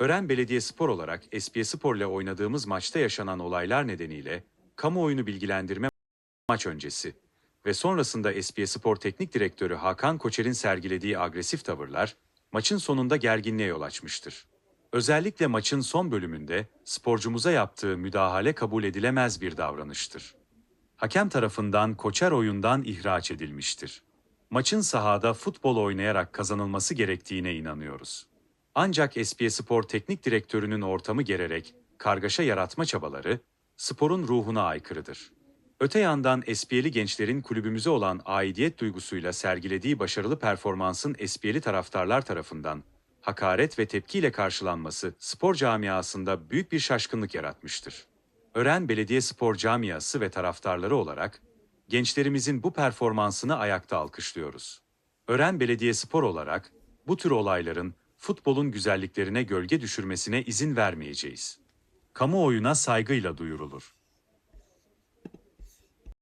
Ören Belediyespor olarak Spor ile oynadığımız maçta yaşanan olaylar nedeniyle kamuoyunu bilgilendirme maç öncesi ve sonrasında Spor Teknik Direktörü Hakan Koçer'in sergilediği agresif tavırlar maçın sonunda gerginliğe yol açmıştır. Özellikle maçın son bölümünde sporcumuza yaptığı müdahale kabul edilemez bir davranıştır. Hakem tarafından Koçer oyundan ihraç edilmiştir. Maçın sahada futbol oynayarak kazanılması gerektiğine inanıyoruz. Ancak Spor Teknik Direktörü'nün ortamı gererek kargaşa yaratma çabaları sporun ruhuna aykırıdır. Öte yandan SPL'li gençlerin kulübümüze olan aidiyet duygusuyla sergilediği başarılı performansın SPL'li taraftarlar tarafından hakaret ve tepkiyle karşılanması spor camiasında büyük bir şaşkınlık yaratmıştır. Ören Belediye Spor Camiası ve taraftarları olarak gençlerimizin bu performansını ayakta alkışlıyoruz. Ören Belediye Spor olarak bu tür olayların futbolun güzelliklerine gölge düşürmesine izin vermeyeceğiz. Kamuoyuna saygıyla duyurulur.